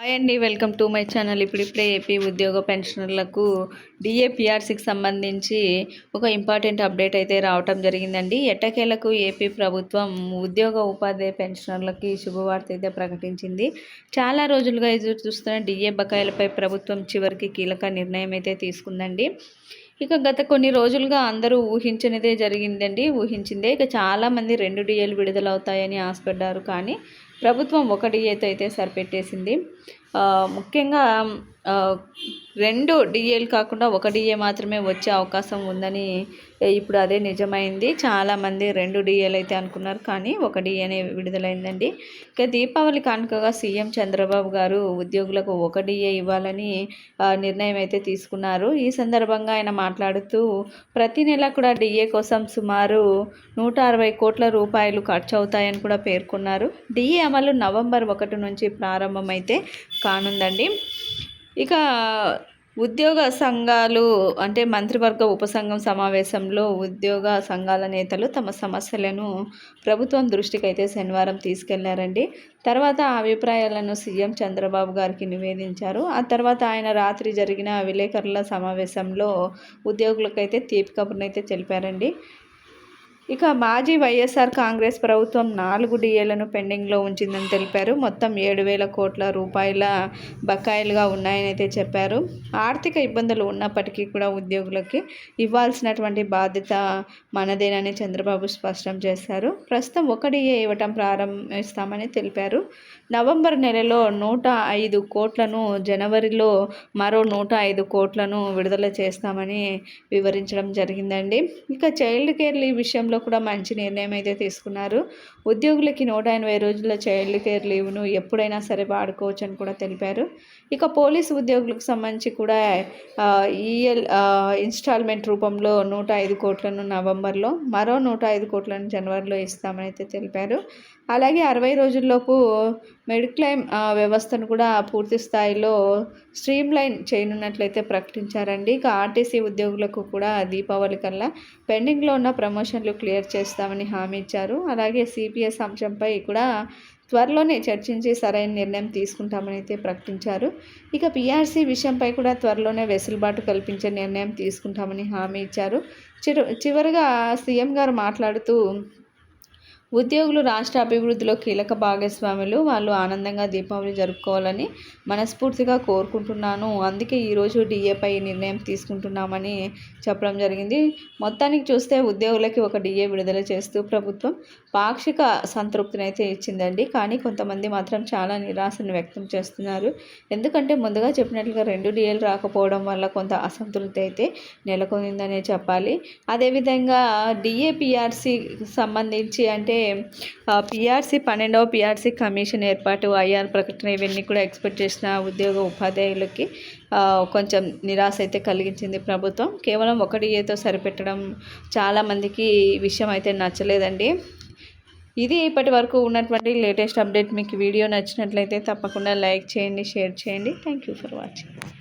Hi అండి welcome to my channel. ఇప్పుడిప్పుడే AP ఉద్యోగ పెన్షనర్లకు డిఏపిఆర్సీకి సంబంధించి ఒక ఇంపార్టెంట్ అప్డేట్ అయితే రావటం జరిగిందండి. ఎట్టకేలకు ఏపీ ప్రభుత్వం ఉద్యోగ ఉపాధి పెన్షనర్లకి శుభవార్త అయితే ప్రకటించింది. చాలా రోజులుగా ఎదురు చూస్తున్న డిఏ బకాయిలపై ప్రభుత్వం చివరికి కీలక నిర్ణయం అయితే తీసుకుందండి. ఇక గత కొన్ని రోజులుగా అందరూ ఊహించినదే జరిగిందండి ఊహించిందే. ఇక చాలామంది రెండు డిఏలు విడుదలవుతాయని ఆశపడ్డారు కానీ ప్రభుత్వం ఒక డిఏతో అయితే సరిపెట్టేసింది ముఖ్యంగా రెండు డిఏలు కాకుండా ఒక డిఏ మాత్రమే వచ్చే అవకాశం ఉందని ఇప్పుడు అదే నిజమైంది. చాలామంది రెండు డిఏలు అయితే అనుకున్నారు కానీ ఒక డిఏనే విడుదలైందండి. ఇక దీపావళి కానుకగా సీఎం చంద్రబాబు గారు ఉద్యోగులకు ఒక డిఏ ఇవ్వాలని నిర్ణయం అయితే తీసుకున్నారు. ఈ సందర్భంగా ఆయన మాట్లాడుతూ ప్రతి నెల కూడా డిఏ కోసం సుమారు నూట అరవై కోట్ల రూపాయలు ఖర్చు అవుతాయని కూడా పేర్కొన్నారు. డిఏ అమలు నవంబర్ ఒకటి నుంచి ప్రారంభమైతే కానుందండి. ఇక ఉద్యోగ సంఘాలు అంటే మంత్రివర్గ ఉపసంఘం సమావేశంలో ఉద్యోగ సంఘాల నేతలు తమ సమస్యలను ప్రభుత్వం దృష్టికి అయితే శనివారం తీసుకెళ్ళారండి. తర్వాత అభిప్రాయాలను సీఎం చంద్రబాబు గారికి నివేదించారు. ఆ తర్వాత ఆయన రాత్రి జరిగిన విలేకరుల సమావేశంలో ఉద్యోగులకైతే తీపి కబుర్నైతే తెలిపారండి. ఇక మాజీ వైఎస్ఆర్ కాంగ్రెస్ ప్రభుత్వం నాలుగు డిఏలను పెండింగ్లో ఉంచిందని తెలిపారు. మొత్తం ఏడు వేల కోట్ల రూపాయల బకాయిలుగా ఉన్నాయని అయితే చెప్పారు. ఆర్థిక ఇబ్బందులు ఉన్నప్పటికీ కూడా ఉద్యోగులకి ఇవ్వాల్సినటువంటి బాధ్యత మనదేనని చంద్రబాబు స్పష్టం చేశారు. ప్రస్తుతం ఒక డిఏ ఇవ్వటం ప్రారంభిస్తామని తెలిపారు. నవంబర్ నెలలో నూట ఐదు కోట్లను జనవరిలో మరో నూట ఐదు కోట్లను విడుదల చేస్తామని వివరించడం జరిగిందండి. ఇక చైల్డ్ కేర్ లీవ్ విషయంలో విషయంలో కూడా మంచి నిర్ణయం అయితే తీసుకున్నారు. ఉద్యోగులకి నూట ఎనభై రోజుల చైల్డ్ కేర్ లీవ్ను ఎప్పుడైనా సరే వాడుకోవచ్చు అని కూడా తెలిపారు. ఇక పోలీసు ఉద్యోగులకు సంబంధించి కూడా ఈఎల్ ఇన్స్టాల్మెంట్ రూపంలో నూట ఐదు కోట్లను నవంబర్లో మరో నూట ఐదు కోట్లను జనవరిలో ఇస్తామని అయితే తెలిపారు. అలాగే అరవై రోజుల్లోపు మెడిక్లైమ్ వ్యవస్థను కూడా పూర్తి స్థాయిలో స్ట్రీమ్ లైన్ చేయనున్నట్లయితే ప్రకటించారండి. ఇక ఆర్టీసీ ఉద్యోగులకు కూడా దీపావళి కల్లా పెండింగ్లో ఉన్న ప్రమోషన్లు క్లియర్ చేస్తామని హామీ ఇచ్చారు. అలాగే సిపిఎస్ అంశంపై కూడా త్వరలోనే చర్చించి సరైన నిర్ణయం తీసుకుంటామని అయితే ప్రకటించారు. ఇక పిఆర్సీ విషయంపై కూడా త్వరలోనే వెసులుబాటు కల్పించే నిర్ణయం తీసుకుంటామని హామీ ఇచ్చారు. చివరిగా సీఎం గారు మాట్లాడుతూ ఉద్యోగులు రాష్ట్ర అభివృద్ధిలో కీలక భాగస్వాములు. వాళ్ళు ఆనందంగా దీపావళి జరుపుకోవాలని మనస్ఫూర్తిగా కోరుకుంటున్నాను. అందుకే ఈరోజు డిఏపై నిర్ణయం తీసుకుంటున్నామని చెప్పడం జరిగింది. మొత్తానికి చూస్తే ఉద్యోగులకి ఒక డిఏ విడుదల చేస్తూ ప్రభుత్వం పాక్షిక సంతృప్తిని అయితే ఇచ్చిందండి. కానీ కొంతమంది మాత్రం చాలా నిరాశను వ్యక్తం చేస్తున్నారు. ఎందుకంటే ముందుగా చెప్పినట్లుగా రెండు డిఏలు రాకపోవడం వల్ల కొంత అసంతృప్తి అయితే నెలకొనిందనే చెప్పాలి. అదేవిధంగా డిఏపిఆర్సి సంబంధించి అంటే పిఆర్సీ పన్నెండవ పిఆర్సీ కమిషన్ ఏర్పాటు ఐఆర్ ప్రకటన ఇవన్నీ కూడా ఎక్స్పెక్ట్ చేసిన ఉద్యోగ ఉపాధ్యాయులకి కొంచెం నిరాశ అయితే కలిగించింది ప్రభుత్వం. కేవలం ఒకటి ఏతో సరిపెట్టడం చాలామందికి విషయం అయితే నచ్చలేదండి. ఇది ఇప్పటి వరకు ఉన్నటువంటి లేటెస్ట్ అప్డేట్. మీకు వీడియో నచ్చినట్లయితే తప్పకుండా లైక్ చేయండి షేర్ చేయండి. Thank you for watching